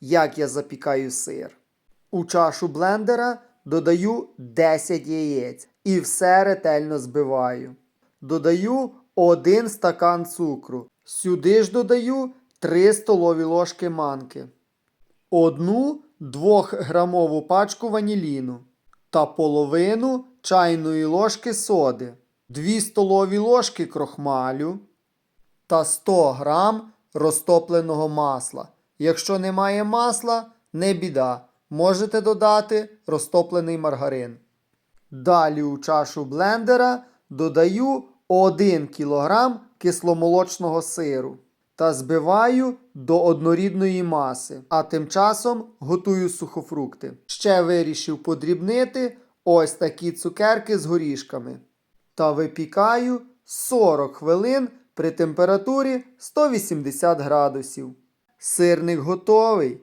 як я запікаю сир. У чашу блендера додаю 10 яєць і все ретельно збиваю. Додаю 1 стакан цукру. Сюди ж додаю 3 столові ложки манки, одну 2-грамову пачку ваніліну та половину чайної ложки соди, 2 столові ложки крохмалю та 100 грам розтопленого масла. Якщо немає масла, не біда. Можете додати розтоплений маргарин. Далі у чашу блендера додаю 1 кг кисломолочного сиру та збиваю до однорідної маси, а тим часом готую сухофрукти. Ще вирішив подрібнити ось такі цукерки з горішками та випікаю 40 хвилин при температурі 180 градусів. Сирник готовий.